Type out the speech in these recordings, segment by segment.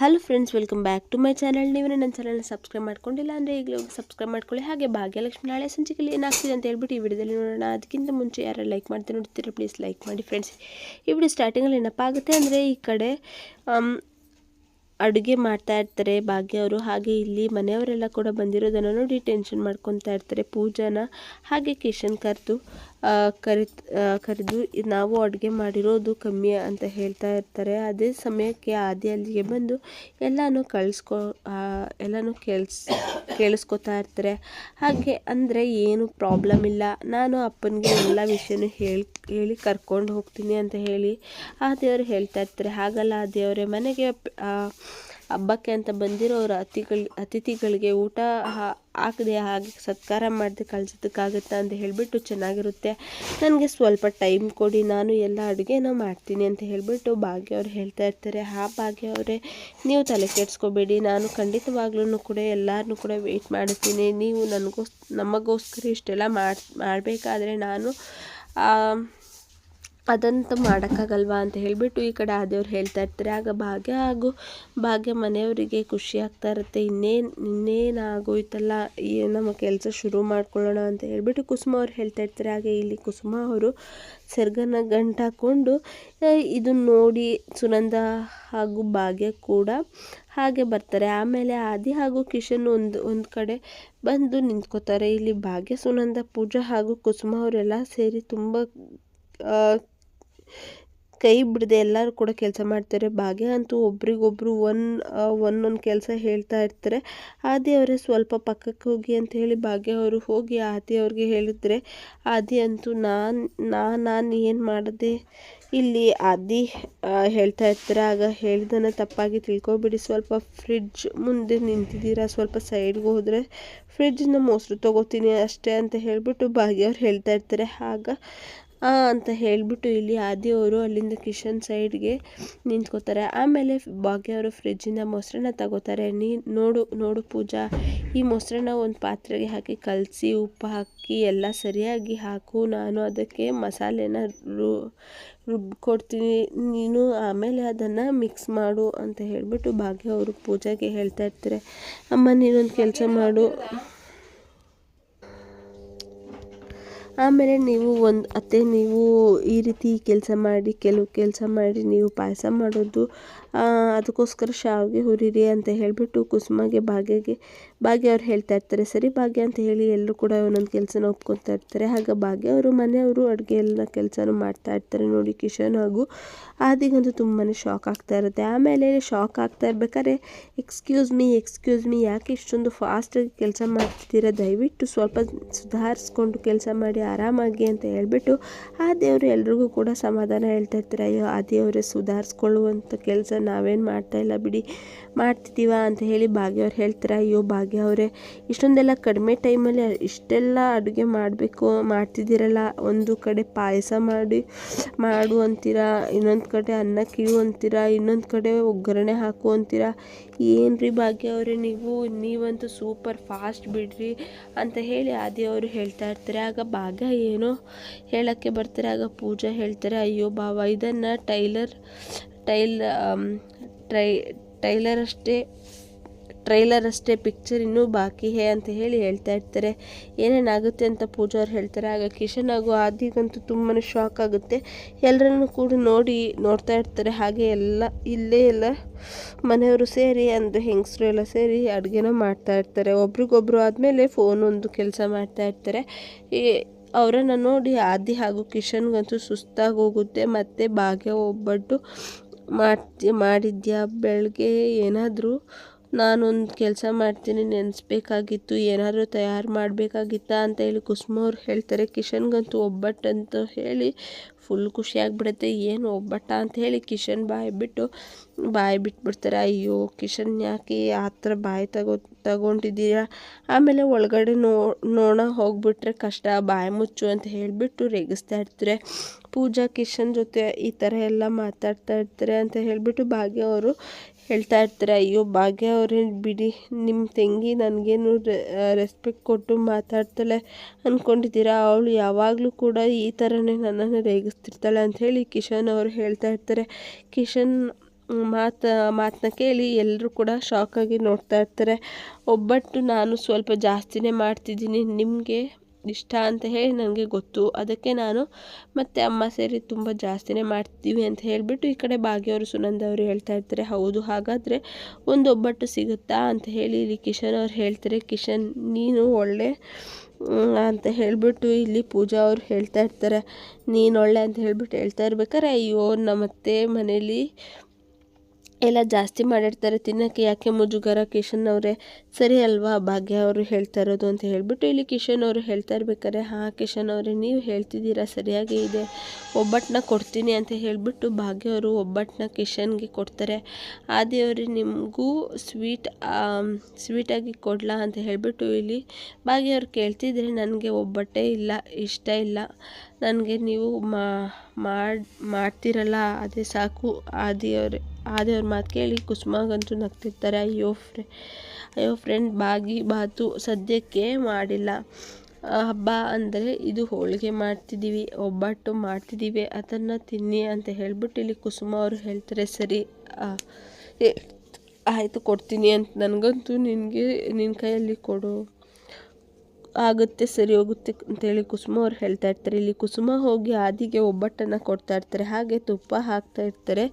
Hello friends welcome back to my channel ನೀವೇ ನನ್ನ ಚಾನಲ್ನ ಸಬ್ಸ್ಕ್ರೈಬ್ ಮಾಡ್ಕೊಂಡಿಲ್ಲ ಅಂದರೆ ಈಗಲೇ ಸಬ್ಸ್ಕ್ರೈಬ್ ಮಾಡ್ಕೊಳ್ಳಿ. ಹಾಗೆ ಭಾಗ್ಯಲಕ್ಷ್ಮಿ ನಾಳೆ ಸಂಚಿಕೆಯಲ್ಲಿ ಏನಾಗ್ತಿದೆ ಅಂತ ಹೇಳ್ಬಿಟ್ಟು ಈ ವಿಡಿಯೋದಲ್ಲಿ ನೋಡೋಣ. ಅದಕ್ಕಿಂತ ಮುಂಚೆ ಯಾರು ಲೈಕ್ ಮಾಡ್ತೀನಿ ನೋಡ್ತೀರಾ ಪ್ಲೀಸ್ ಲೈಕ್ ಮಾಡಿ ಫ್ರೆಂಡ್ಸ್ ಈ ವಿಡಿಯೋ ಸ್ಟಾರ್ಟಿಂಗಲ್ಲಿ ಏನಪ್ಪ ಅಂದರೆ ಈ ಕಡೆ ಅಡುಗೆ ಮಾಡ್ತಾ ಇರ್ತಾರೆ ಭಾಗ್ಯ ಅವರು. ಹಾಗೆ ಇಲ್ಲಿ ಮನೆಯವರೆಲ್ಲ ಕೂಡ ಬಂದಿರೋದನ್ನು ನೋಡಿ ಟೆನ್ಷನ್ ಮಾಡ್ಕೊತಾ ಇರ್ತಾರೆ ಪೂಜಾನ. ಹಾಗೆ ಕಿಶನ್ ಕರೆದು ಕರಿ ಕರೆದು ನಾವು ಅಡುಗೆ ಮಾಡಿರೋದು ಕಮ್ಮಿ ಅಂತ ಹೇಳ್ತಾ ಇರ್ತಾರೆ. ಅದೇ ಸಮಯಕ್ಕೆ ಆದಿ ಅಲ್ಲಿಗೆ ಬಂದು ಎಲ್ಲನೂ ಕಳಿಸ್ಕೊ ಎಲ್ಲನೂ ಕೇಳಿಸ್, ಕೇಳಿಸ್ಕೊತಾ ಇರ್ತಾರೆ. ಹಾಗೆ ಅಂದರೆ ಏನು ಪ್ರಾಬ್ಲಮ್ ಇಲ್ಲ. ನಾನು ಅಪ್ಪನಿಗೆ ಎಲ್ಲ ವಿಷಯನೂ ಹೇಳಿ ಹೇಳಿ ಕರ್ಕೊಂಡು ಹೋಗ್ತೀನಿ ಅಂತ ಹೇಳಿ ಆ ದೇವರು ಹೇಳ್ತಾ ಇರ್ತಾರೆ. ಹಾಗಲ್ಲ ಆ ದೇವರೇ ಮನೆಗೆ ಹಬ್ಬಕ್ಕೆ ಅಂತ ಬಂದಿರೋರು ಅತಿಥಿಗಳು ಅತಿಥಿಗಳಿಗೆ ಊಟ ಹಾಕದೆ ಹಾಗೆ ಸತ್ಕಾರ ಮಾಡದೆ ಕಳ್ಸೋದಕ್ಕಾಗತ್ತಾ ಅಂತ ಹೇಳಿಬಿಟ್ಟು ಚೆನ್ನಾಗಿರುತ್ತೆ. ನನಗೆ ಸ್ವಲ್ಪ ಟೈಮ್ ಕೊಡಿ, ನಾನು ಎಲ್ಲ ಅಡುಗೆನ ಮಾಡ್ತೀನಿ ಅಂತ ಹೇಳಿಬಿಟ್ಟು ಭಾಗ್ಯ ಅವ್ರು ಹೇಳ್ತಾ ಇರ್ತಾರೆ. ಆ ಭಾಗ್ಯ ಅವರೇ, ನೀವು ತಲೆ ಕೆಡಿಸ್ಕೋಬೇಡಿ. ನಾನು ಖಂಡಿತವಾಗ್ಲೂ ಕೂಡ ಎಲ್ಲರನ್ನೂ ಕೂಡ ವೆಯ್ಟ್ ಮಾಡಿಸ್ತೀನಿ ನೀವು ನನಗೋಸ್, ನಮಗೋಸ್ಕರ ಇಷ್ಟೆಲ್ಲ ಮಾಡಿ, ಮಾಡಬೇಕಾದ್ರೆ ನಾನು ಅದಂತೂ ಮಾಡೋಕ್ಕಾಗಲ್ವಾ ಅಂತ ಹೇಳಿಬಿಟ್ಟು ಈ ಕಡೆ ಆದೇವ್ರು ಹೇಳ್ತಾ ಇರ್ತಾರೆ. ಆಗ ಭಾಗ್ಯ ಹಾಗೂ ಭಾಗ್ಯ ಮನೆಯವರಿಗೆ ಖುಷಿ ಆಗ್ತಾ ಇರುತ್ತೆ. ಇನ್ನೇನು, ಇನ್ನೇನಾಗೋಯ್ತಲ್ಲ ಈ ನಮ್ಮ ಕೆಲಸ ಶುರು ಮಾಡ್ಕೊಳ್ಳೋಣ ಅಂತ ಹೇಳಿಬಿಟ್ಟು ಕುಸುಮ ಅವ್ರು ಹೇಳ್ತಾ ಇರ್ತಾರೆ. ಹಾಗೆ ಇಲ್ಲಿ ಕುಸುಮ ಅವರು ಸೆರ್ಗನ ಗಂಟು ಹಾಕ್ಕೊಂಡು ಇದನ್ನು ನೋಡಿ ಸುನಂದ ಹಾಗೂ ಭಾಗ್ಯ ಕೂಡ ಹಾಗೆ ಬರ್ತಾರೆ. ಆಮೇಲೆ ಆದಿ ಹಾಗೂ ಕಿಶನ್ ಒಂದು ಒಂದು ಕಡೆ ಬಂದು ನಿಂತ್ಕೋತಾರೆ. ಇಲ್ಲಿ ಭಾಗ್ಯ, ಸುನಂದ, ಪೂಜಾ ಹಾಗೂ ಕುಸುಮ ಅವರೆಲ್ಲ ಸೇರಿ ತುಂಬ ಕೈ ಬಿಡದೆ ಎಲ್ಲರೂ ಕೂಡ ಕೆಲಸ ಮಾಡ್ತಾರೆ. ಭಾಗ್ಯ ಅಂತೂ ಒಬ್ರಿಗೊಬ್ರು ಒನ್ ಒಂದೊಂದು ಕೆಲಸ ಹೇಳ್ತಾ ಇರ್ತಾರೆ. ಆದಿ ಅವರೇ ಸ್ವಲ್ಪ ಪಕ್ಕಕ್ಕೆ ಹೋಗಿ ಅಂತ ಹೇಳಿ ಭಾಗ್ಯ ಅವರು ಹೋಗಿ ಆದಿ ಅವ್ರಿಗೆ ಹೇಳಿದ್ರೆ, ಆದಿ ಅಂತೂ ನಾನು ನಾನು ನಾನು ಏನು ಮಾಡಿದೆ? ಇಲ್ಲಿ ಆದಿ ಹೇಳ್ತಾ ಇರ್ತಾರೆ. ಆಗ ಹೇಳಿದನ್ನು ತಪ್ಪಾಗಿ ತಿಳ್ಕೊಬಿಡಿ. ಸ್ವಲ್ಪ ಫ್ರಿಡ್ಜ್ ಮುಂದೆ ನಿಂತಿದ್ದೀರಾ? ಸ್ವಲ್ಪ ಸೈಡ್ಗೆ ಹೋದರೆ ಫ್ರಿಡ್ಜ್ನ ಮೊಸರು ತೊಗೋತೀನಿ ಅಷ್ಟೇ ಅಂತ ಹೇಳಿಬಿಟ್ಟು ಭಾಗ್ಯ ಅವ್ರು ಹೇಳ್ತಾ ಇರ್ತಾರೆ. ಆಗ ಅಂತ ಹೇಳಿಬಿಟ್ಟು ಇಲ್ಲಿ ಆದಿಯವರು ಅಲ್ಲಿಂದ ಕಿಶನ್ ಸೈಡ್ಗೆ ನಿಂತ್ಕೋತಾರೆ. ಆಮೇಲೆ ಭಾಗ್ಯ ಅವರು ಫ್ರಿಜ್ಜಿಂದ ಮೊಸರನ್ನ ತಗೋತಾರೆ. ನೀ ನೋಡು ನೋಡು ಪೂಜಾ, ಈ ಮೊಸರನ್ನ ಒಂದು ಪಾತ್ರೆಗೆ ಹಾಕಿ ಕಲಸಿ, ಉಪ್ಪು ಹಾಕಿ, ಎಲ್ಲ ಸರಿಯಾಗಿ ಹಾಕು. ನಾನು ಅದಕ್ಕೆ ಮಸಾಲೆನ ರು, ರುಬ್ಕೊಡ್ತೀನಿ. ನೀನು ಆಮೇಲೆ ಅದನ್ನು ಮಿಕ್ಸ್ ಮಾಡು ಅಂತ ಹೇಳಿಬಿಟ್ಟು ಭಾಗ್ಯ ಅವರು ಪೂಜೆಗೆ ಹೇಳ್ತಾ ಇರ್ತಾರೆ. ಅಮ್ಮ, ನೀನೊಂದು ಕೆಲಸ ಮಾಡು. ಆಮೇಲೆ ನೀವು ಒಂದು ಅತ್ತೆ ನೀವು ಈ ರೀತಿ ಕೆಲಸ ಮಾಡಿ, ಕೆಲವು ಕೆಲಸ ಮಾಡಿ ನೀವು ಪಾಯಸ ಮಾಡೋದು ಅದಕ್ಕೋಸ್ಕರ ಶಾವಿಗೆ ಹುರಿರಿ ಅಂತ ಹೇಳಿಬಿಟ್ಟು ಕುಸುಮಾಗೆ ಭಾಗ್ಯಗೆ ಭಾಗ್ಯ ಅವ್ರು ಹೇಳ್ತಾ ಇರ್ತಾರೆ. ಸರಿ ಭಾಗ್ಯ ಅಂತ ಹೇಳಿ ಎಲ್ಲರೂ ಕೂಡ ಒಂದೊಂದು ಕೆಲಸನ ಒಪ್ಕೊತಾ ಇರ್ತಾರೆ. ಹಾಗೆ ಭಾಗ್ಯ ಅವರು ಮನೆಯವರು ಅಡುಗೆ ಎಲ್ಲ ಕೆಲಸನೂ ಮಾಡ್ತಾ ಇರ್ತಾರೆ ನೋಡಿ ಕಿಶನ್ ಹಾಗೂ ಆದಿಗಂತೂ ತುಂಬಾ ಶಾಕ್ ಆಗ್ತಾ ಇರುತ್ತೆ. ಆಮೇಲೆ ಶಾಕ್ ಆಗ್ತಾ ಇರ್ಬೇಕಾದ್ರೆ ಎಕ್ಸ್ಕ್ಯೂಸ್ ಮೀ ಎಕ್ಸ್ಕ್ಯೂಸ್ ಮೀ ಯಾಕೆ ಇಷ್ಟೊಂದು ಫಾಸ್ಟಾಗಿ ಕೆಲಸ ಮಾಡ್ತಿದ್ದೀರಾ? ದಯವಿಟ್ಟು ಸ್ವಲ್ಪ ಸುಧಾರಿಸ್ಕೊಂಡು ಕೆಲಸ ಮಾಡಿ, ಆರಾಮಾಗಿ ಅಂತ ಹೇಳಿಬಿಟ್ಟು ಆ ದೇವರು ಎಲ್ರಿಗೂ ಕೂಡ ಸಮಾಧಾನ ಹೇಳ್ತಾ ಇರ್ತಾರೆ. ಅಯ್ಯೋ ಆ ದೇವರೇ ಸುಧಾರಿಸ್ಕೊಳ್ಳುವಂಥ ಕೆಲಸ ನಾವೇನು ಮಾಡ್ತಾ ಇಲ್ಲ ಬಿಡಿ. ಮಾಡ್ತಿದ್ದೀವ ಅಂತ ಹೇಳಿ ಭಾಗ್ಯ ಅವ್ರು ಹೇಳ್ತಾರೆ, ಅಯ್ಯೋ ಭಾಗ್ಯ ಅವರೇ, ಇಷ್ಟೊಂದೆಲ್ಲ ಕಡಿಮೆ ಟೈಮಲ್ಲಿ ಇಷ್ಟೆಲ್ಲ ಅಡುಗೆ ಮಾಡಬೇಕು, ಮಾಡ್ತಿದ್ದೀರಲ್ಲ, ಒಂದು ಕಡೆ ಪಾಯಸ ಮಾಡಿ, ಮಾಡು ಅಂತೀರಾ, ಇನ್ನೊಂದು ಕಡೆ ಅನ್ನ ಕೀಳು ಅಂತೀರಾ, ಇನ್ನೊಂದು ಕಡೆ ಒಗ್ಗರಣೆ ಹಾಕು ಅಂತೀರಾ ಏನು ರೀ ಭಾಗ್ಯ ಅವರೇ ನೀವು, ನೀವಂತೂ ಸೂಪರ್ ಫಾಸ್ಟ್ ಬಿಡ್ರಿ ಅಂತ ಹೇಳಿ ಆದಿ ಅವರು ಹೇಳ್ತಾ ಇರ್ತಾರೆ. ಆಗ ಭಾಗ್ಯ ಏನೋ ಹೇಳೋಕ್ಕೆ ಬರ್ತಾರೆ, ಆಗ ಪೂಜಾ ಹೇಳ್ತಾರೆ, ಅಯ್ಯೋ ಬಾವ ಇದನ್ನು ಟೈಲರ್ ಟೈಲ್ ಟ್ರೈ ಟೈಲರ್ ಅಷ್ಟೇ ಟ್ರೈಲರ್ ಅಷ್ಟೇ ಪಿಕ್ಚರ್ ಇನ್ನೂ ಬಾಕಿ ಹೇ ಅಂತ ಹೇಳಿ ಹೇಳ್ತಾ ಇರ್ತಾರೆ. ಏನೇನಾಗುತ್ತೆ ಅಂತ ಪೂಜಾ ಅವ್ರು ಹೇಳ್ತಾರೆ. ಆಗ ಕಿಶನ್ ಹಾಗೂ ಆದಿಗಂತೂ ತುಂಬಾ ಶಾಕ್ ಆಗುತ್ತೆ. ಎಲ್ಲರನ್ನು ಕೂಡ ನೋಡಿ ನೋಡ್ತಾ ಇರ್ತಾರೆ. ಹಾಗೆ ಎಲ್ಲ, ಇಲ್ಲೇ ಎಲ್ಲ ಮನೆಯವರು ಸೇರಿ ಅಂದರೆ ಹೆಂಗಸರು ಎಲ್ಲ ಸೇರಿ ಅಡುಗೆನ ಮಾಡ್ತಾ ಇರ್ತಾರೆ. ಒಬ್ರಿಗೊಬ್ರು ಆದಮೇಲೆ ಫೋನ್ ಒಂದು ಕೆಲಸ ಮಾಡ್ತಾ ಇರ್ತಾರೆ. ಈ ಅವರನ್ನು ನೋಡಿ ಆದಿ ಹಾಗೂ ಕಿಶನ್ಗಂತೂ ಸುಸ್ತಾಗಿ ಹೋಗುತ್ತೆ. ಮತ್ತು ಭಾಗ್ಯ ಒಬ್ಬಟ್ಟು ಮಾಡ್ತಿ ಮಾಡಿದ್ಯಾ ಬೆಳಗ್ಗೆ ಏನಾದರೂ ನಾನೊಂದು ಕೆಲಸ ಮಾಡ್ತೀನಿ, ನೆನೆಸ್ಬೇಕಾಗಿತ್ತು, ಏನಾದರೂ ತಯಾರು ಮಾಡಬೇಕಾಗಿತ್ತಾ ಅಂತ ಹೇಳಿ ಕುಸುಮ ಅವ್ರು ಹೇಳ್ತಾರೆ. ಕಿಶನ್ಗಂತೂ ಒಬ್ಬಟ್ಟು ಅಂತ ಹೇಳಿ ಫುಲ್ ಖುಷಿಯಾಗ್ಬಿಡುತ್ತೆ ಏನು ಒಬ್ಬಟ್ಟ ಅಂತ ಹೇಳಿ ಕಿಶನ್ ಬಾಯಿ ಬಿಟ್ಟು, ಬಾಯಿ ಬಿಟ್ಬಿಡ್ತಾರೆ. ಅಯ್ಯೋ, ಕಿಶನ್ ಯಾಕೆ ಆ ಥರ ಬಾಯಿ ತಗೋ, ತಗೊಂಡಿದ್ದೀರಾ? ಆಮೇಲೆ ಒಳಗಡೆ ನೋ ನೋಣ ಹೋಗ್ಬಿಟ್ರೆ ಕಷ್ಟ, ಬಾಯಿ ಮುಚ್ಚು ಅಂತ ಹೇಳಿಬಿಟ್ಟು ರೇಗಿಸ್ತಾ ಇರ್ತಾರೆ. ಪೂಜಾ ಕಿಶನ್ ಜೊತೆ ಈ ಥರ ಎಲ್ಲ ಮಾತಾಡ್ತಾ ಇರ್ತಾರೆ ಅಂತ ಹೇಳಿಬಿಟ್ಟು ಭಾಗ್ಯ ಅವರು ಹೇಳ್ತಾ ಇರ್ತಾರೆ, ಅಯ್ಯೋ, ಭಾಗ್ಯ ಅವರೇ, ಬಿಡಿ ನಿಮ್ಮ ತಂಗಿ ನನಗೇನು ರೆಸ್ಪೆಕ್ಟ್ ಕೊಟ್ಟು ಮಾತಾಡ್ತಾಳೆ ಅಂದ್ಕೊಂಡಿದ್ದೀರಾ ಅವಳು ಯಾವಾಗಲೂ ಕೂಡ ಈ ಥರನೇ ನನ್ನನ್ನು ರೇಗಿಸ್ತಿರ್ತಾಳೆ ಅಂಥೇಳಿ ಕಿಶನ್ ಅವರು ಹೇಳ್ತಾ ಇರ್ತಾರೆ. ಕಿಶನ್ ಮಾತು ಮಾತನ್ನ ಕೇಳಿ ಎಲ್ಲರೂ ಕೂಡ ಶಾಕಾಗಿ ನೋಡ್ತಾ ಇರ್ತಾರೆ. ಒಬ್ಬಟ್ಟು ನಾನು ಸ್ವಲ್ಪ ಜಾಸ್ತಿನೇ ಮಾಡ್ತಿದ್ದೀನಿ. ನಿಮಗೆ ಇಷ್ಟ ಅಂತ ಹೇಳಿ ನನಗೆ ಗೊತ್ತು. ಅದಕ್ಕೆ ನಾನು ಮತ್ತು ಅಮ್ಮ ಸೇರಿ ತುಂಬ ಜಾಸ್ತಿನೇ ಮಾಡ್ತೀವಿ ಅಂತ ಹೇಳಿಬಿಟ್ಟು ಈ ಕಡೆ ಭಾಗ್ಯವರು, ಸುನಂದ ಅವರು ಹೇಳ್ತಾ ಇರ್ತಾರೆ, ಹೌದು ಹಾಗಾದರೆ ಒಂದು ಒಬ್ಬಟ್ಟು ಸಿಗುತ್ತಾ ಅಂತ ಹೇಳಿ ಇಲ್ಲಿ ಕಿಶನ್ ಅವ್ರು ಹೇಳ್ತಾರೆ. ಕಿಶನ್, ನೀನು ಒಳ್ಳೆ ಅಂತ ಹೇಳಿಬಿಟ್ಟು ಇಲ್ಲಿ ಪೂಜಾ ಅವ್ರು ಹೇಳ್ತಾ ಇರ್ತಾರೆ. ನೀನು ಒಳ್ಳೆ ಅಂತ ಹೇಳಿಬಿಟ್ಟು ಹೇಳ್ತಾ ಇರ್ಬೇಕಾರೆ ಅಯ್ಯೋ ನಮ್ಮತ್ತೆ ಮನೇಲಿ ಎಲ್ಲ ಜಾಸ್ತಿ ಮಾಡಿರ್ತಾರೆ, ತಿನ್ನೋಕ್ಕೆ ಯಾಕೆ ಮುಜುಗರ? ಕಿಶನ್ ಅವರೇ, ಸರಿ ಅಲ್ವಾ? ಭಾಗ್ಯ ಅವರು ಹೇಳ್ತಾ ಇರೋದು ಅಂತ ಹೇಳಿಬಿಟ್ಟು ಇಲ್ಲಿ ಕಿಶನ್ ಅವರು ಹೇಳ್ತಾ ಇರ್ಬೇಕಾರೆ ಹಾಂ ಕಿಶನ್ ಅವರೇ, ನೀವು ಹೇಳ್ತಿದ್ದೀರಾ? ಸರಿಯಾಗಿ ಇದೆ. ಒಬ್ಬಟ್ಟನ್ನ ಕೊಡ್ತೀನಿ ಅಂತ ಹೇಳಿಬಿಟ್ಟು ಭಾಗ್ಯ ಅವರು ಒಬ್ಬಟ್ಟನ್ನ ಕಿಶನ್ಗೆ ಕೊಡ್ತಾರೆ. ಆದಿಯವರು ನಿಮಗೂ ಸ್ವೀಟ್ ಸ್ವೀಟಾಗಿ ಕೊಡಲಾ? ಅಂತ ಹೇಳಿಬಿಟ್ಟು ಇಲ್ಲಿ ಭಾಗ್ಯ ಅವ್ರು ಕೇಳ್ತಿದ್ರೆ, ನನಗೆ ಒಬ್ಬಟ್ಟೆ ಇಲ್ಲ, ಇಷ್ಟ ಇಲ್ಲ. ನನಗೆ ನೀವು ಮಾಡಿ, ಮಾಡ್ತಿರಲ್ಲ, ಅದೇ ಸಾಕು. ಆದಿಯವ್ರೆ, ಆದಿಯವ್ರ ಮಾತು ಕೇಳಿ ಕುಸುಮಾಗಂತೂ ನಗ್ತಿರ್ತಾರೆ. ಅಯ್ಯೋ ಫ್ರೆ, ಅಯ್ಯೋ ಫ್ರೆಂಡ್ ಬಾಗಿ ಬಾತು ಸದ್ಯಕ್ಕೆ ಮಾಡಿಲ್ಲ. ಹಬ್ಬ ಅಂದರೆ ಇದು ಹೋಳಿಗೆ ಮಾಡ್ತಿದ್ದೀವಿ ಒಬ್ಬಟ್ಟು ಮಾಡ್ತಿದ್ದೀವಿ ಅದನ್ನು ತಿನ್ನಿ ಅಂತ ಹೇಳ್ಬಿಟ್ಟು ಇಲ್ಲಿ ಕುಸುಮ ಅವರು ಹೇಳ್ತಾರೆ, ಸರಿ ಆಯಿತು, ಕೊಡ್ತೀನಿ ಅಂತ. ನನಗಂತೂ ನಿನಗೆ ನಿನ್ನ ಕೈಯಲ್ಲಿ ಕೊಡು. ಆಗುತ್ತೆ, ಸರಿ ಹೋಗುತ್ತೆ ಅಂತೇಳಿ ಕುಸುಮ ಅವ್ರು ಹೇಳ್ತಾ ಇರ್ತಾರೆ. ಇಲ್ಲಿ ಕುಸುಮ ಹೋಗಿ ಆದಿಗೆ ಒಬ್ಬಟ್ಟನ್ನು ಕೊಡ್ತಾ ಇರ್ತಾರೆ. ಹಾಗೆ ತುಪ್ಪ ಹಾಕ್ತಾ ಇರ್ತಾರೆ.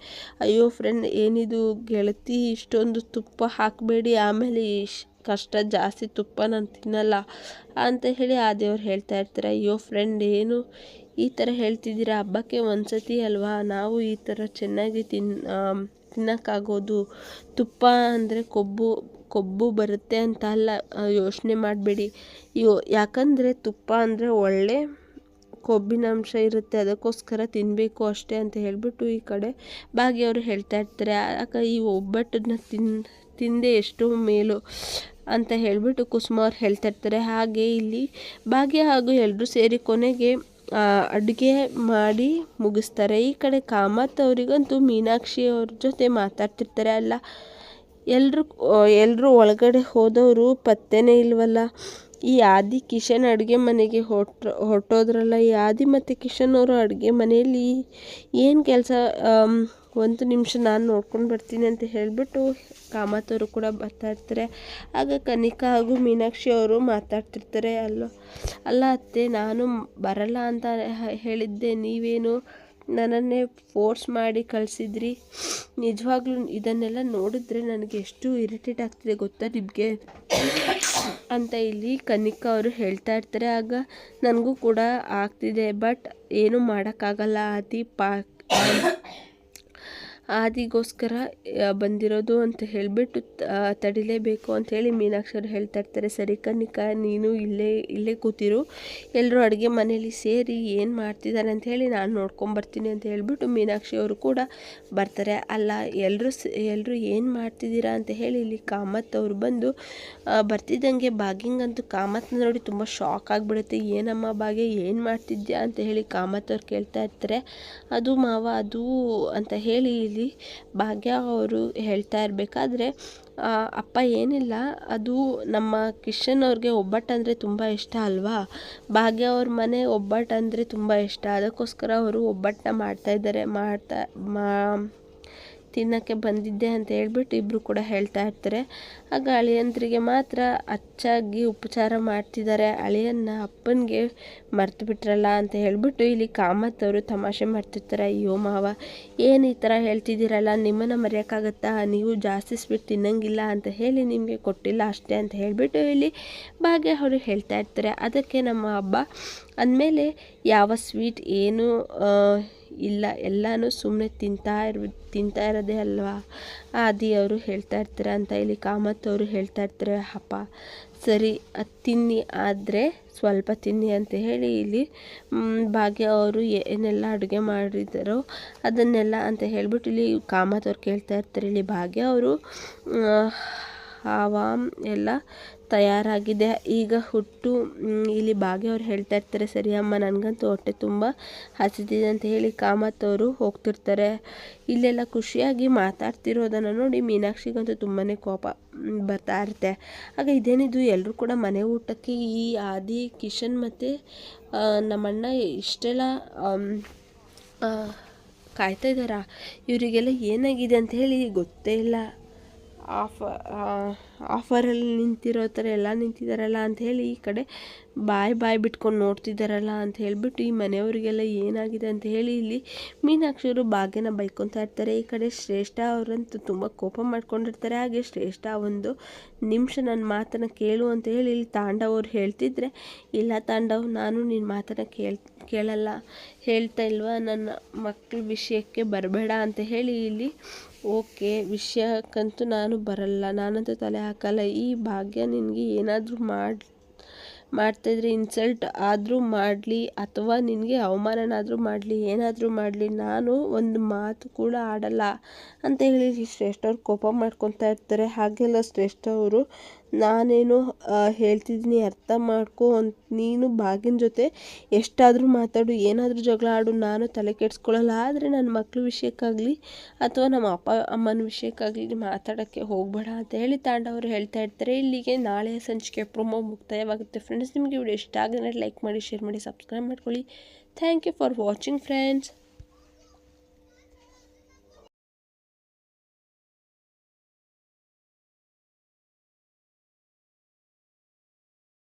ಅಯ್ಯೋ ಫ್ರೆಂಡ್ ಏನಿದು ಗೆಳತಿ, ಇಷ್ಟೊಂದು ತುಪ್ಪ ಹಾಕಬೇಡಿ, ಆಮೇಲೆ ಕಷ್ಟ ಜಾಸ್ತಿ ತುಪ್ಪ ನಾನು ತಿನ್ನಲ್ಲ ಅಂತ ಹೇಳಿ ಆದಿಯವ್ರು ಹೇಳ್ತಾ ಇರ್ತಾರೆ. ಅಯ್ಯೋ ಫ್ರೆಂಡ್ ಏನು ಈ ಥರ ಹೇಳ್ತಿದ್ದೀರಾ? ಹಬ್ಬಕ್ಕೆ ಒಂದ್ಸತಿ ಅಲ್ವಾ? ನಾವು ಈ ಥರ ಚೆನ್ನಾಗಿ ತಿನ್ನ ತಿನ್ನೋಕ್ಕಾಗೋದು. ತುಪ್ಪ ಅಂದರೆ ಕೊಬ್ಬು ಕೊಬ್ಬು ಬರುತ್ತೆ ಅಂತ ಅಲ್ಲ ಯೋಚನೆ ಮಾಡಬೇಡಿ. ಯೋ, ಯಾಕಂದರೆ ತುಪ್ಪ ಅಂದರೆ ಒಳ್ಳೆ ಕೊಬ್ಬಿನಾಂಶ ಇರುತ್ತೆ, ಅದಕ್ಕೋಸ್ಕರ ತಿನ್ನಬೇಕು ಅಷ್ಟೇ ಅಂತ ಹೇಳಿಬಿಟ್ಟು ಈ ಕಡೆ ಭಾಗ್ಯವರು ಹೇಳ್ತಾ ಇರ್ತಾರೆ. ಆಗ ಈ ಒಬ್ಬಟ್ಟನ್ನ ತಿನ್, ತಿಂದೆ ಎಷ್ಟೋ ಮೇಲು ಅಂತ ಹೇಳಿಬಿಟ್ಟು ಕುಸುಮ ಅವ್ರು ಹೇಳ್ತಾ ಇರ್ತಾರೆ. ಹಾಗೆ ಇಲ್ಲಿ ಭಾಗ್ಯ ಹಾಗೂ ಎಲ್ಲರೂ ಸೇರಿ ಕೊನೆಗೆ ಅಡುಗೆ ಮಾಡಿ ಮುಗಿಸ್ತಾರೆ. ಈ ಕಡೆ ಕಾಮತ್ ಅವರಿಗಂತೂ ಮೀನಾಕ್ಷಿ ಅವ್ರ ಜೊತೆ ಮಾತಾಡ್ತಿರ್ತಾರೆ. ಅಲ್ಲ ಎಲ್ಲರೂ ಎಲ್ಲರೂ ಒಳಗಡೆ ಹೋದವರು ಪತ್ತೆನೇ ಇಲ್ವಲ್ಲ. ಈ ಆದಿ ಕಿಶನ್ ಅಡುಗೆ ಮನೆಗೆ ಹೊರ್ಟ್ ಹೊರಟೋದ್ರಲ್ಲ. ಈ ಆದಿ ಮತ್ತು ಕಿಶನ್ ಅವರು ಅಡುಗೆ ಮನೆಯಲ್ಲಿ ಏನು ಕೆಲಸ? ಒಂದು ನಿಮಿಷ ನಾನು ನೋಡ್ಕೊಂಡು ಬರ್ತೀನಿ ಅಂತ ಹೇಳಿಬಿಟ್ಟು ಕಾಮತ್ ಕೂಡ ಬರ್ತಾ ಇರ್ತಾರೆ. ಆಗ ಕನಿಕಾ ಹಾಗೂ ಮೀನಾಕ್ಷಿ ಅವರು ಮಾತಾಡ್ತಿರ್ತಾರೆ. ಅಲ್ಲೋ, ಅಲ್ಲ ಅತ್ತೆ, ನಾನು ಬರಲ್ಲ ಅಂತ ಹೇಳಿದ್ದೆ. ನೀವೇನು ನನ್ನನ್ನೇ ಫೋರ್ಸ್ ಮಾಡಿ ಕಳಿಸಿದ್ರಿ. ನಿಜವಾಗ್ಲೂ ಇದನ್ನೆಲ್ಲ ನೋಡಿದ್ರೆ ನನಗೆ ಎಷ್ಟು ಇರಿಟೇಟ್ ಆಗ್ತಿದೆ ಗೊತ್ತಾ ನಿಮಗೆ? ಅಂತ ಇಲ್ಲಿ ಕನಿಕಾ ಅವರು ಹೇಳ್ತಾ ಇರ್ತಾರೆ. ಆಗ ನನಗೂ ಕೂಡ ಆಗ್ತಿದೆ ಬಟ್ ಏನೂ ಮಾಡೋಕ್ಕಾಗಲ್ಲ ಅತಿ ಪಾ ಆದಿಗೋಸ್ಕರ ಬಂದಿರೋದು ಅಂತ ಹೇಳಿಬಿಟ್ಟು ತಡಿಲೇಬೇಕು ಅಂತ ಹೇಳಿ ಮೀನಾಕ್ಷಿ ಅವ್ರು ಹೇಳ್ತಾ ಇರ್ತಾರೆ. ಸರಿ ಕನಿಕಾ ನೀನು ಇಲ್ಲೇ ಇಲ್ಲೇ ಕೂತಿರು. ಎಲ್ಲರೂ ಅಡುಗೆ ಮನೇಲಿ ಸೇರಿ ಏನು ಮಾಡ್ತಿದ್ದಾರೆ ಅಂತ ಹೇಳಿ ನಾನು ನೋಡ್ಕೊಂಬರ್ತೀನಿ ಅಂತ ಹೇಳಿಬಿಟ್ಟು ಮೀನಾಕ್ಷಿ ಅವರು ಕೂಡ ಬರ್ತಾರೆ. ಅಲ್ಲ ಎಲ್ಲರೂ ಎಲ್ಲರೂ ಏನು ಮಾಡ್ತಿದ್ದೀರಾ ಅಂತ ಹೇಳಿ ಇಲ್ಲಿ ಕಾಮತ್ ಅವರು ಬಂದು ಬರ್ತಿದ್ದಂಗೆ ಬಾಗಿಂಗ್ ಅಂತೂ ಕಾಮತ್ನ ನೋಡಿ ತುಂಬ ಶಾಕ್ ಆಗಿಬಿಡುತ್ತೆ. ಏನಮ್ಮ ಬಾಗೆ, ಏನು ಮಾಡ್ತಿದ್ಯಾ ಅಂತ ಹೇಳಿ ಕಾಮತ್ ಅವ್ರು ಕೇಳ್ತಾ ಇರ್ತಾರೆ. ಅದು ಮಾವ, ಅದು ಅಂತ ಹೇಳಿ ಇಲ್ಲಿ ಭಾಗ್ಯ ಅವರು ಹೇಳ್ತಾ ಇರಬೇಕಾದ್ರೆ ಅಪ್ಪ ಏನಿಲ್ಲ, ಅದು ನಮ್ಮ ಕಿಶನ್ ಅವ್ರಿಗೆ ಒಬ್ಬಟ್ಟು ಅಂದರೆ ತುಂಬ ಇಷ್ಟ ಅಲ್ವಾ? ಭಾಗ್ಯ ಅವ್ರ ಮನೆ ಒಬ್ಬಟ್ಟು ಅಂದರೆ ತುಂಬ ಇಷ್ಟ. ಅದಕ್ಕೋಸ್ಕರ ಅವರು ಒಬ್ಬಟ್ಟನ್ನ ಮಾಡ್ತಾ ಇದ್ದಾರೆ, ಮಾಡ್ತಾ, ಮಾ ತಿನ್ನೋಕ್ಕೆ ಬಂದಿದ್ದೆ ಅಂತ ಹೇಳ್ಬಿಟ್ಟು ಇಬ್ಬರು ಕೂಡ ಹೇಳ್ತಾ ಇರ್ತಾರೆ. ಆಗ ಅಳಿಯಂದ್ರಿಗೆ ಮಾತ್ರ ಅಚ್ಚಾಗಿ ಉಪಚಾರ ಮಾಡ್ತಿದ್ದಾರೆ. ಅಳಿಯನ್ನ ಅಪ್ಪನಿಗೆ ಮರ್ತು ಬಿಟ್ರಲ್ಲ ಅಂತ ಹೇಳಿಬಿಟ್ಟು ಇಲ್ಲಿ ಕಾಮತ್ ಅವರು ತಮಾಷೆ ಮಾಡ್ತಿರ್ತಾರೆ. ಅಯ್ಯೋ ಮಾವ, ಏನು ಈ ಥರ ಹೇಳ್ತಿದ್ದೀರಲ್ಲ? ನಿಮ್ಮನ್ನು ಮರೆಯೋಕ್ಕಾಗತ್ತಾ? ನೀವು ಜಾಸ್ತಿ ಸ್ವೀಟ್ ತಿನ್ನಂಗಿಲ್ಲ ಅಂತ ಹೇಳಿ ನಿಮಗೆ ಕೊಟ್ಟಿಲ್ಲ ಅಷ್ಟೇ ಅಂತ ಹೇಳಿಬಿಟ್ಟು ಇಲ್ಲಿ ಭಾಗ್ಯ ಅವರು ಹೇಳ್ತಾ ಇರ್ತಾರೆ. ಅದಕ್ಕೆ ನಮ್ಮ ಹಬ್ಬ ಅಂದಮೇಲೆ ಯಾವ ಸ್ವೀಟ್ ಏನು ಇಲ್ಲ, ಎಲ್ಲನೂ ಸುಮ್ಮನೆ ತಿಂತಾ ಇರ್ ತಿಂತಾ ಇರೋದೇ ಅಲ್ವಾ? ಆದಿ ಅವರು ಹೇಳ್ತಾ ಇರ್ತಾರೆ ಅಂತ ಇಲ್ಲಿ ಕಾಮತ್ ಅವರು ಹೇಳ್ತಾ ಇರ್ತಾರೆ, ಅಪ್ಪ, ಸರಿ, ಅದು ತಿನ್ನಿ, ಆದರೆ ಸ್ವಲ್ಪ ತಿನ್ನಿ ಅಂತ ಹೇಳಿ ಇಲ್ಲಿ ಭಾಗ್ಯ ಅವರು ಏನೆಲ್ಲ ಅಡುಗೆ ಮಾಡಿದಾರೋ ಅದನ್ನೆಲ್ಲ ಅಂತ ಹೇಳ್ಬಿಟ್ಟು ಇಲ್ಲಿ ಕಾಮತ್ ಅವ್ರು ಕೇಳ್ತಾ ಇರ್ತಾರೆ. ಇಲ್ಲಿ ಭಾಗ್ಯ ಅವರು ಹಾವ ಎಲ್ಲ ತಯಾರಾಗಿದೆ. ಈಗ ಹುಟ್ಟು ಇಲ್ಲಿ ಭಾಗ್ಯ ಅವ್ರು ಹೇಳ್ತಾ ಇರ್ತಾರೆ, ಸರಿ ಅಮ್ಮ, ನನಗಂತೂ ಹೊಟ್ಟೆ ತುಂಬ ಹಸಿದಿದೆ ಅಂತ ಹೇಳಿ ಕಾಮತ್ ಅವರು ಹೋಗ್ತಿರ್ತಾರೆ. ಇಲ್ಲೆಲ್ಲ ಖುಷಿಯಾಗಿ ಮಾತಾಡ್ತಿರೋದನ್ನು ನೋಡಿ ಮೀನಾಕ್ಷಿಗಂತೂ ತುಂಬಾ ಕೋಪ ಬರ್ತಾ ಇರುತ್ತೆ. ಆಗ ಇದೇನಿದು ಎಲ್ಲರೂ ಕೂಡ ಮನೆ ಊಟಕ್ಕೆ ಈ ಆದಿ, ಕಿಶನ್ ಮತ್ತು ನಮ್ಮಣ್ಣ ಇಷ್ಟೆಲ್ಲ ಕಾಯ್ತಾ ಇದ್ದಾರಾ? ಇವರಿಗೆಲ್ಲ ಏನಾಗಿದೆ ಅಂತ ಹೇಳಿ ಗೊತ್ತೇ ಇಲ್ಲ. ಆಫ ಆಫರಲ್ಲಿ ನಿಂತಿರೋ ಥರ ಎಲ್ಲ ನಿಂತಿದ್ದಾರಲ್ಲ ಅಂತ ಹೇಳಿ ಈ ಕಡೆ ಬಾಯ್ ಬಾಯ್ ಬಿಟ್ಕೊಂಡು ನೋಡ್ತಿದ್ದಾರಲ್ಲ ಅಂತ ಹೇಳಿಬಿಟ್ಟು ಈ ಮನೆಯವರಿಗೆಲ್ಲ ಏನಾಗಿದೆ ಅಂತ ಹೇಳಿ ಇಲ್ಲಿ ಮೀನಾಕ್ಷಿಯವರು ಭಾಗ್ಯನ ಬೈಕೊತಾ ಇರ್ತಾರೆ. ಈ ಕಡೆ ಶ್ರೇಷ್ಠ ಅವರಂತೂ ತುಂಬ ಕೋಪ ಮಾಡ್ಕೊಂಡಿರ್ತಾರೆ. ಹಾಗೆ ಶ್ರೇಷ್ಠ ಒಂದು ನಿಮಿಷ ನನ್ನ ಮಾತನ್ನು ಕೇಳು ಅಂತ ಹೇಳಿ ಇಲ್ಲಿ ತಾಂಡವರು ಹೇಳ್ತಿದ್ರೆ, ಇಲ್ಲ ತಾಂಡವ್, ನಾನು ನಿನ್ನ ಮಾತನ್ನು ಕೇಳ್, ಕೇಳಲ್ಲ, ಹೇಳ್ತಾ ಇಲ್ವಾ? ನನ್ನ ಮಕ್ಕಳ ವಿಷಯಕ್ಕೆ ಬರಬೇಡ ಅಂತ ಹೇಳಿ ಇಲ್ಲಿ ಓಕೆ ವಿಷಯಕ್ಕಂತೂ ನಾನು ಬರಲ್ಲ. ನಾನಂತೂ ತಲೆ ಹಾಕಲ್ಲ. ಈ ಭಾಗ್ಯ ನಿನಗೆ ಏನಾದರೂ ಮಾಡಿ, ಮಾಡ್ತಾಯಿದ್ರೆ ಇನ್ಸಲ್ಟ್ ಆದರೂ ಮಾಡಲಿ ಅಥವಾ ನಿನಗೆ ಅವಮಾನನಾದರೂ ಮಾಡಲಿ, ಏನಾದರೂ ಮಾಡಲಿ, ನಾನು ಒಂದು ಮಾತು ಕೂಡ ಆಡಲ್ಲ. ಅಂತ ಹೇಳಿ ಶ್ರೇಷ್ಠವ್ರು ಕೋಪ ಮಾಡ್ಕೊತಾ ಇರ್ತಾರೆ. ಹಾಗೆಲ್ಲ ಶ್ರೇಷ್ಠವರು ನಾನೇನು ಹೇಳ್ತಿದ್ದೀನಿ, ಅರ್ಥ ಮಾಡ್ಕೊ ಅಂತ ನೀನು ಬಾಗಿನ ಜೊತೆ ಎಷ್ಟಾದರೂ ಮಾತಾಡು, ಏನಾದರೂ ಜಗಳ ಆಡು, ನಾನು ತಲೆ ಕೆಡಿಸ್ಕೊಳ್ಳಲ್ಲ. ಆದರೆ ನನ್ನ ಮಕ್ಳ ವಿಷಯಕ್ಕಾಗಲಿ ಅಥವಾ ನಮ್ಮ ಅಪ್ಪ, ಅಮ್ಮನ ವಿಷಯಕ್ಕಾಗಲಿ ಮಾತಾಡೋಕ್ಕೆ ಹೋಗಬೇಡ ಅಂತ ಹೇಳಿ ತಾಂಡವರು ಹೇಳ್ತಾ ಇರ್ತಾರೆ. ಇಲ್ಲಿಗೆ ನಾಳೆ ಸಂಚಿಕೆ ಪ್ರೊಮೋ ಮುಕ್ತಾಯವಾಗುತ್ತೆ. ಫ್ರೆಂಡ್ಸ್ ನಿಮಗೆ ವಿಡಿಯೋ ಇಷ್ಟ ಆಗಿದ್ರೆ ಲೈಕ್ ಮಾಡಿ, ಶೇರ್ ಮಾಡಿ, ಸಬ್ಸ್ಕ್ರೈಬ್ ಮಾಡ್ಕೊಳ್ಳಿ. Thank you for watching friends